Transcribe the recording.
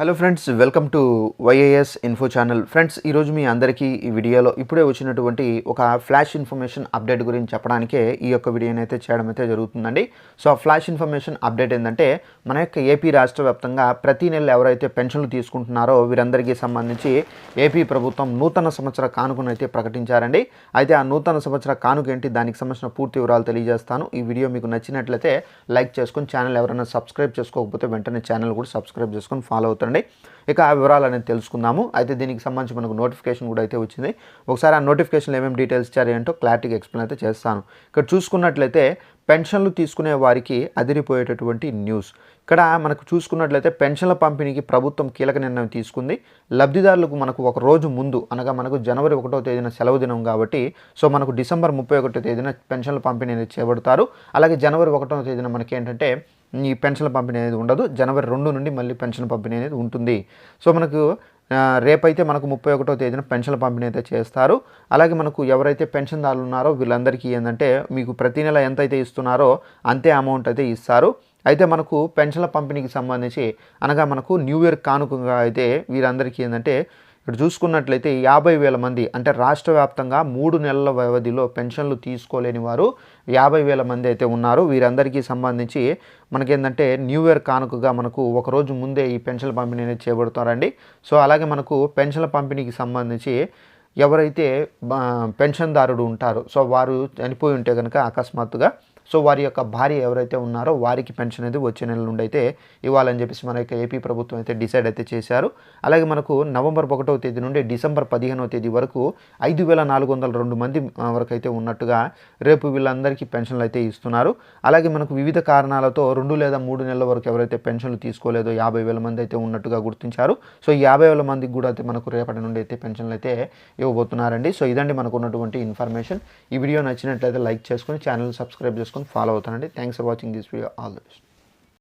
Hello friends welcome to Y A S info channel friends ఈరోజు మీ అందరికీ ఈ వీడియోలో ఇప్పుడే వచ్చినటువంటి ఒక ఫ్లాష్ ఇన్ఫర్మేషన్ అప్డేట్ గురించి చెప్పడానికే ఈ యొక్క వీడియోని అయితే చేయడం అయితే జరుగుతుందండి. సో ఆ ఫ్లాష్ ఇన్ఫర్మేషన్ అప్డేట్ ఏంటంటే మన యొక్క ఏపీ రాష్ట్ర వ్యాప్తంగా ప్రతి నెల ఎవరైతే పెన్షన్లు తీసుకుంటున్నారో వీరందరికీ సంబంధించి ఏపీ ప్రభుత్వం నూతన సంవత్సర కానుకను అయితే ప్రకటించారండి. అయితే ఆ నూతన సంవత్సర కానుక ఏంటి దానికి సంబంధించిన పూర్తి వివరాలు తెలియజేస్తాను. ఈ వీడియో మీకు నచ్చినట్లయితే లైక్ చేసుకొని ఛానల్ ఎవరైనా సబ్స్క్రైబ్ చేసుకోకపోతే వెంటనే ఛానల్ కూడా సబ్స్క్రైబ్ చేసుకొని ఫాలో అవుతారండి ఇక ఆ వివరాలు అనేది తెలుసుకుందాము. అయితే దీనికి సంబంధించి మనకు నోటిఫికేషన్ కూడా అయితే వచ్చింది. ఒకసారి ఆ నోటిఫికేషన్లో ఏమేమి డీటెయిల్స్ ఇచ్చారు ఏంటో క్లారిటీగా ఎక్స్ప్లెయిన్ అయితే చేస్తాను. ఇక్కడ చూసుకున్నట్లయితే పెన్షన్లు తీసుకునే వారికి అదిరిపోయేటటువంటి న్యూస్ ఇక్కడ మనకు చూసుకున్నట్లయితే పెన్షన్ల పంపిణీకి ప్రభుత్వం కీలక నిర్ణయం తీసుకుంది. లబ్ధిదారులకు మనకు ఒక రోజు ముందు అనగా మనకు జనవరి ఒకటో తేదీన సెలవు దినం కాబట్టి సో మనకు డిసెంబర్ ముప్పై ఒకటో తేదీన పెన్షన్ల పంపిణీ అనేది చేపడతారు. అలాగే జనవరి ఒకటో తేదీన మనకి ఏంటంటే ఈ పెన్షన్ పంపిణీ అనేది ఉండదు. జనవరి రెండు నుండి మళ్ళీ పెన్షన్ పంపిణీ అనేది ఉంటుంది. సో మనకు రేపైతే మనకు ముప్పై ఒకటో తేదీన పెన్షన్ పంపిణీ అయితే చేస్తారు. అలాగే మనకు ఎవరైతే పెన్షన్దారులు ఉన్నారో వీళ్ళందరికీ ఏంటంటే మీకు ప్రతి నెల ఎంత అయితే ఇస్తున్నారో అంతే అమౌంట్ అయితే ఇస్తారు. అయితే మనకు పెన్షన్ల పంపిణీకి సంబంధించి అనగా మనకు న్యూ ఇయర్ కానుకగా అయితే వీరందరికీ ఏంటంటే ఇక్కడ చూసుకున్నట్లయితే యాభై వేల మంది అంటే రాష్ట్ర వ్యాప్తంగా మూడు నెలల వ్యవధిలో పెన్షన్లు తీసుకోలేని వారు యాభై వేల మంది అయితే ఉన్నారు. వీరందరికీ సంబంధించి మనకేంటంటే న్యూ ఇయర్ కానుకగా మనకు ఒక రోజు ముందే ఈ పెన్షన్ల పంపిణీ అనేది చేయబడుతారండి సో అలాగే మనకు పెన్షన్ల పంపిణీకి సంబంధించి ఎవరైతే పెన్షన్దారుడు ఉంటారో సో వారు చనిపోయి ఉంటే కనుక అకస్మాత్తుగా సో వారి యొక్క భార్య ఎవరైతే ఉన్నారో వారికి పెన్షన్ అనేది వచ్చే నెల నుండి అయితే ఇవ్వాలని చెప్పేసి మన యొక్క ఏపీ ప్రభుత్వం అయితే డిసైడ్ అయితే చేశారు. అలాగే మనకు నవంబర్ ఒకటవ తేదీ నుండి డిసెంబర్ పదిహేనవ తేదీ వరకు ఐదు వేల నాలుగు వందల రెండు మంది వరకు అయితే ఉన్నట్టుగా రేపు వీళ్ళందరికీ పెన్షన్లు అయితే ఇస్తున్నారు. అలాగే మనకు వివిధ కారణాలతో రెండు లేదా మూడు నెలల వరకు ఎవరైతే పెన్షన్లు తీసుకోలేదో యాభై వేల మంది అయితే ఉన్నట్టుగా గుర్తించారు. సో యాభై వేల మందికి కూడా అయితే మనకు రేపటి నుండి అయితే పెన్షన్లు అయితే ఇవ్వబోతున్నారండి. సో ఇదండి మనకు ఉన్నటువంటి ఇన్ఫర్మేషన్. ఈ వీడియో నచ్చినట్లయితే లైక్ చేసుకొని ఛానల్ సబ్స్క్రైబ్ చేసుకొని ఫాలో అవుతానండి. Thanks for watching this video all the best